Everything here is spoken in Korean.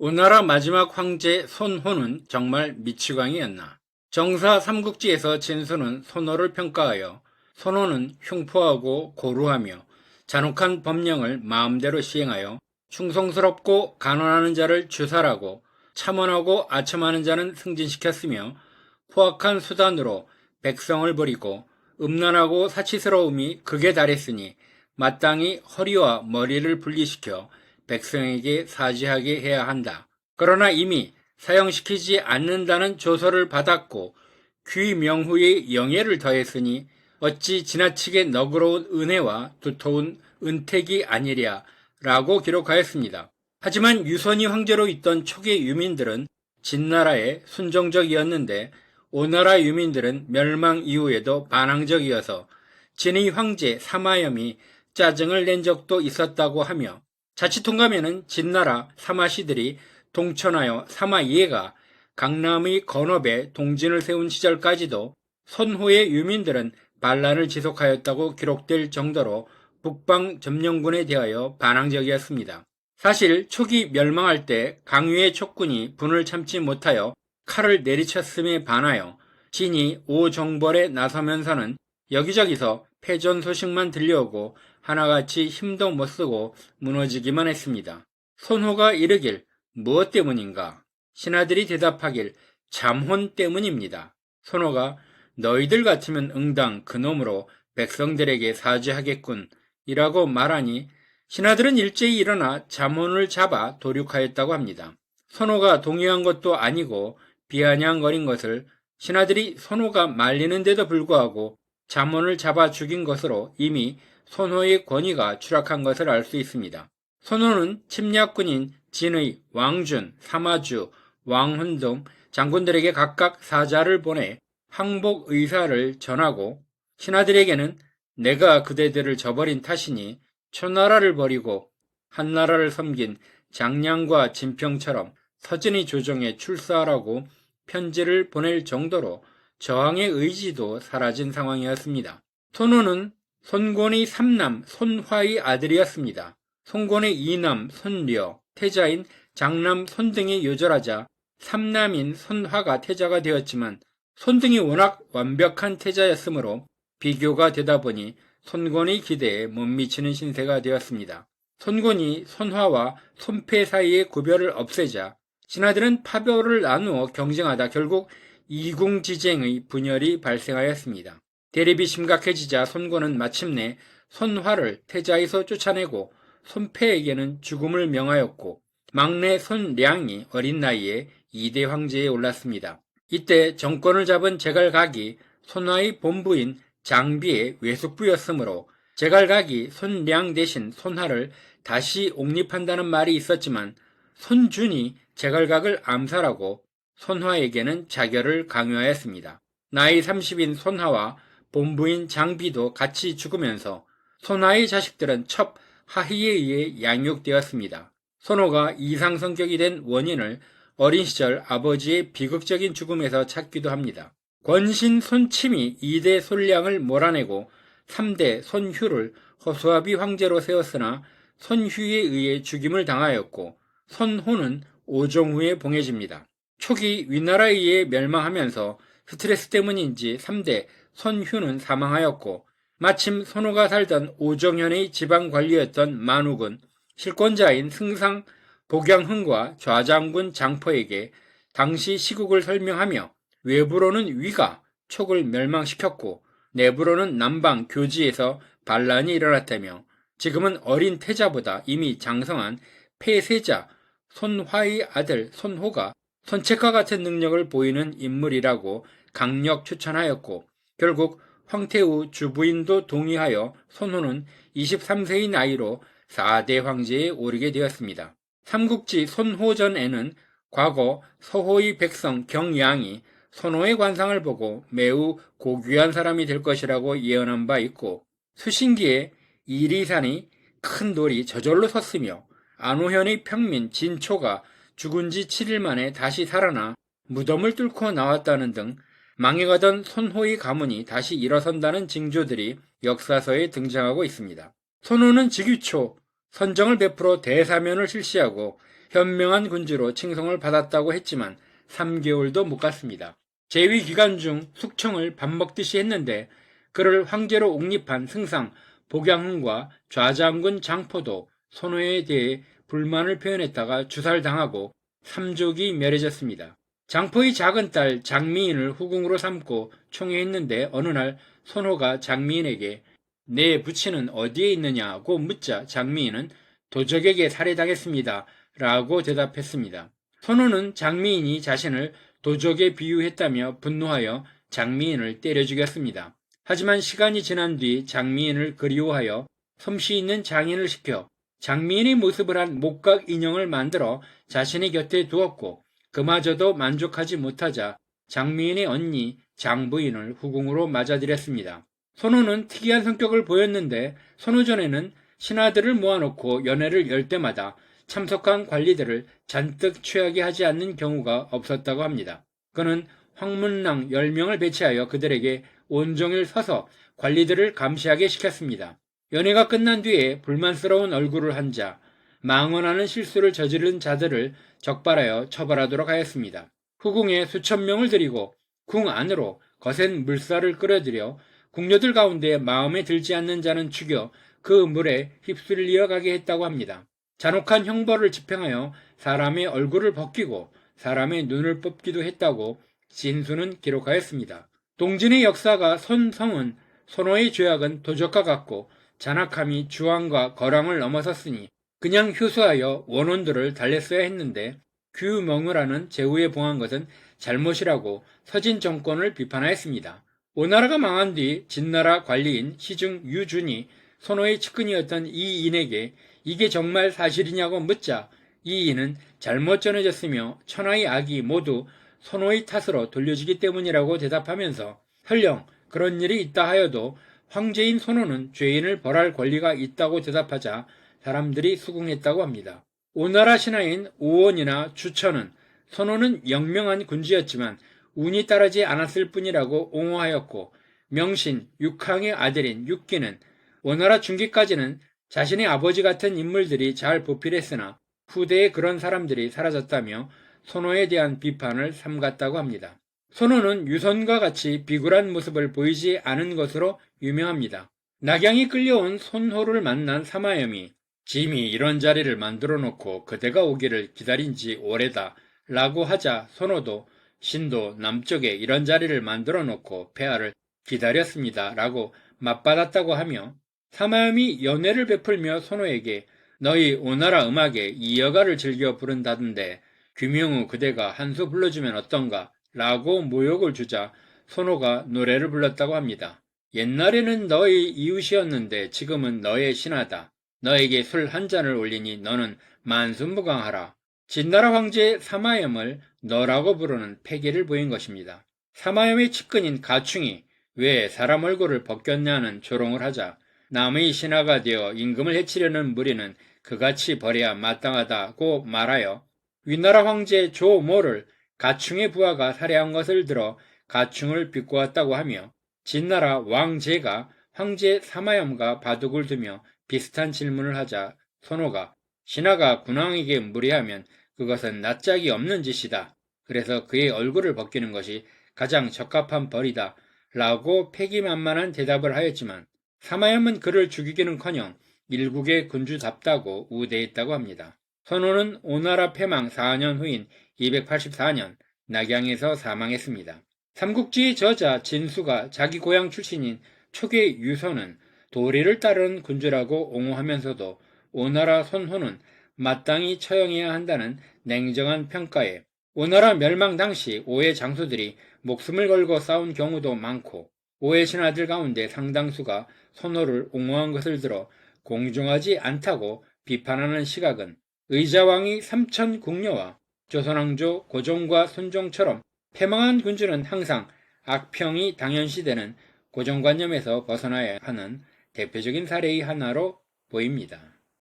오나라 마지막 황제 손호는 정말 미치광이었나. 정사 삼국지에서 진수는 손호를 평가하여 손호는 흉포하고 고루하며 잔혹한 법령을 마음대로 시행하여 충성스럽고 간언하는 자를 주살하고 참언하고 아첨하는 자는 승진시켰으며 포악한 수단으로 백성을 버리고 음란하고 사치스러움이 극에 달했으니 마땅히 허리와 머리를 분리시켜 백성에게 사지하게 해야 한다. 그러나 이미 사형시키지 않는다는 조서를 받았고 귀명후의 영예를 더했으니 어찌 지나치게 너그러운 은혜와 두터운 은택이 아니랴 라고 기록하였습니다. 하지만 유선이 황제로 있던 초기 유민들은 진나라에 순종적이었는데 오나라 유민들은 멸망 이후에도 반항적이어서 진의 황제 사마염이 짜증을 낸 적도 있었다고 하며 자칫 통가면은 진나라 사마시들이 동천하여 사마이해가 강남의 건업에 동진을 세운 시절까지도 선호의 유민들은 반란을 지속하였다고 기록될 정도로 북방 점령군에 대하여 반항적이었습니다. 사실 초기 멸망할 때 강유의 촉군이 분을 참지 못하여 칼을 내리쳤음에 반하여 진이 오정벌에 나서면서는 여기저기서 패전 소식만 들려오고 하나같이 힘도 못 쓰고 무너지기만 했습니다. 손호가 이르길 무엇 때문인가? 신하들이 대답하길 잠혼 때문입니다. 손호가 너희들 같으면 응당 그놈으로 백성들에게 사죄하겠군 이라고 말하니 신하들은 일제히 일어나 잠혼을 잡아 도륙하였다고 합니다. 손호가 동의한 것도 아니고 비아냥거린 것을 신하들이 손호가 말리는데도 불구하고 잠혼을 잡아 죽인 것으로 이미 손호의 권위가 추락한 것을 알 수 있습니다. 손호는 침략군인 진의, 왕준, 사마주, 왕훈 등 장군들에게 각각 사자를 보내 항복 의사를 전하고 신하들에게는 내가 그대들을 저버린 탓이니 초나라를 버리고 한나라를 섬긴 장량과 진평처럼 서진이 조정에 출사하라고 편지를 보낼 정도로 저항의 의지도 사라진 상황이었습니다. 손호는 손권의 삼남 손화의 아들이었습니다. 손권의 이남 손려, 태자인 장남 손등이 요절하자 삼남인 손화가 태자가 되었지만 손등이 워낙 완벽한 태자였으므로 비교가 되다 보니 손권의 기대에 못 미치는 신세가 되었습니다. 손권이 손화와 손패 사이의 구별을 없애자 신하들은 파별을 나누어 경쟁하다 결국 이궁지쟁의 분열이 발생하였습니다. 대립이 심각해지자 손권은 마침내 손화를 태자에서 쫓아내고 손패에게는 죽음을 명하였고 막내 손량이 어린 나이에 2대 황제에 올랐습니다. 이때 정권을 잡은 제갈각이 손화의 본부인 장비의 외숙부였으므로 제갈각이 손량 대신 손화를 다시 옹립한다는 말이 있었지만 손준이 제갈각을 암살하고 손화에게는 자결을 강요하였습니다. 나이 30인 손화와 본부인 장비도 같이 죽으면서 손화의 자식들은 첩 하희에 의해 양육되었습니다. 손호가 이상 성격이 된 원인을 어린 시절 아버지의 비극적인 죽음에서 찾기도 합니다. 권신 손침이 2대 손량을 몰아내고 3대 손휴를 허수아비 황제로 세웠으나 손휴에 의해 죽임을 당하였고 손호는 오종후에 봉해집니다. 초기 위나라에 의해 멸망하면서 스트레스 때문인지 3대 손휴는 사망하였고 마침 손호가 살던 오정현의 지방 관리였던 만욱은 실권자인 승상 복양흥과 좌장군 장포에게 당시 시국을 설명하며 외부로는 위가 촉을 멸망시켰고 내부로는 남방 교지에서 반란이 일어났다며 지금은 어린 태자보다 이미 장성한 폐세자 손화의 아들 손호가 손책과 같은 능력을 보이는 인물이라고 강력 추천하였고 결국 황태우 주부인도 동의하여 손호는 23세의 나이로 4대 황제에 오르게 되었습니다. 삼국지 손호전에는 과거 서호의 백성 경양이 손호의 관상을 보고 매우 고귀한 사람이 될 것이라고 예언한 바 있고 수신기에 이리산이 큰 돌이 저절로 섰으며 안호현의 평민 진초가 죽은 지 7일 만에 다시 살아나 무덤을 뚫고 나왔다는 등 망해가던 손호의 가문이 다시 일어선다는 징조들이 역사서에 등장하고 있습니다. 손호는 즉위초 선정을 베풀어 대사면을 실시하고 현명한 군주로 칭송을 받았다고 했지만 3개월도 못 갔습니다. 재위 기간 중 숙청을 밥 먹듯이 했는데 그를 황제로 옹립한 승상 복양훈과 좌장군 장포도 손호에 대해 불만을 표현했다가 주살당하고 삼족이 멸해졌습니다. 장포의 작은 딸 장미인을 후궁으로 삼고 총애했는데 어느 날 손호가 장미인에게 내 부친은 어디에 있느냐고 묻자 장미인은 도적에게 살해당했습니다. 라고 대답했습니다. 손호는 장미인이 자신을 도적에 비유했다며 분노하여 장미인을 때려 죽였습니다. 하지만 시간이 지난 뒤 장미인을 그리워하여 솜씨 있는 장인을 시켜 장미인의 모습을 한 목각 인형을 만들어 자신의 곁에 두었고 그마저도 만족하지 못하자 장미인의 언니 장부인을 후궁으로 맞아들였습니다. 손호는 특이한 성격을 보였는데 손호전에는 신하들을 모아놓고 연애를 열 때마다 참석한 관리들을 잔뜩 취하게 하지 않는 경우가 없었다고 합니다. 그는 황문랑 10명을 배치하여 그들에게 온종일 서서 관리들을 감시하게 시켰습니다. 연회가 끝난 뒤에 불만스러운 얼굴을 한 자, 망언하는 실수를 저지른 자들을 적발하여 처벌하도록 하였습니다. 후궁에 수천 명을 들이고 궁 안으로 거센 물살을 끌어들여 궁녀들 가운데 마음에 들지 않는 자는 죽여 그 물에 휩쓸려 가게 했다고 합니다. 잔혹한 형벌을 집행하여 사람의 얼굴을 벗기고 사람의 눈을 뽑기도 했다고 진수는 기록하였습니다. 동진의 역사가 손성은 손호의 죄악은 도적과 같고 잔악함이 주왕과 거랑을 넘어섰으니 그냥 휴수하여 원혼들을 달랬어야 했는데 규명을 하는 제후에 봉한 것은 잘못이라고 서진 정권을 비판하였습니다. 오나라가 망한 뒤 진나라 관리인 시중 유준이 손호의 측근이었던 이인에게 이게 정말 사실이냐고 묻자 이인은 잘못 전해졌으며 천하의 악이 모두 손호의 탓으로 돌려지기 때문이라고 대답하면서 설령 그런 일이 있다 하여도 황제인 손호는 죄인을 벌할 권리가 있다고 대답하자 사람들이 수긍했다고 합니다. 오나라 신하인 오원이나 주천은 손호는 영명한 군주였지만 운이 따르지 않았을 뿐이라고 옹호하였고 명신 육항의 아들인 육기는 오나라 중기까지는 자신의 아버지 같은 인물들이 잘 보필했으나 후대에 그런 사람들이 사라졌다며 손호에 대한 비판을 삼갔다고 합니다. 손호는 유선과 같이 비굴한 모습을 보이지 않은 것으로 유명합니다. 낙양이 끌려온 손호를 만난 사마염이 짐이 이런 자리를 만들어 놓고 그대가 오기를 기다린 지 오래다 라고 하자 손호도 신도 남쪽에 이런 자리를 만들어 놓고 폐하를 기다렸습니다 라고 맞받았다고 하며 사마염이 연애를 베풀며 손호에게 너희 오나라 음악에 이 여가를 즐겨 부른다던데 규명우 그대가 한 수 불러주면 어떤가 라고 모욕을 주자 손호가 노래를 불렀다고 합니다. 옛날에는 너희 이웃이었는데 지금은 너의 신하다. 너에게 술 한 잔을 올리니 너는 만순무강하라. 진나라 황제 사마염을 너라고 부르는 패기를 보인 것입니다. 사마염의 측근인 가충이 왜 사람 얼굴을 벗겼냐는 조롱을 하자 남의 신하가 되어 임금을 해치려는 무리는 그같이 버려야 마땅하다고 말하여 위나라 황제 조모를 가충의 부하가 살해한 것을 들어 가충을 비꼬았다고 하며 진나라 왕제가 황제 사마염과 바둑을 두며 비슷한 질문을 하자 선호가 신하가 군왕에게 무리하면 그것은 낯짝이 없는 짓이다. 그래서 그의 얼굴을 벗기는 것이 가장 적합한 벌이다. 라고 패기만만한 대답을 하였지만 사마염은 그를 죽이기는커녕 일국의 군주답다고 우대했다고 합니다. 선호는 오나라 패망 4년 후인 284년 낙양에서 사망했습니다. 삼국지의 저자 진수가 자기 고향 출신인 초계 유선은 도리를 따르는 군주라고 옹호하면서도 오나라 손호는 마땅히 처형해야 한다는 냉정한 평가에 오나라 멸망 당시 오해 장수들이 목숨을 걸고 싸운 경우도 많고 오해 신하들 가운데 상당수가 손호를 옹호한 것을 들어 공정하지 않다고 비판하는 시각은 의자왕이 삼천 궁녀와 조선왕조 고종과 순종처럼 패망한 군주는 항상 악평이 당연시되는 고정관념에서 벗어나야 하는 대표적인 사례의 하나로 보입니다.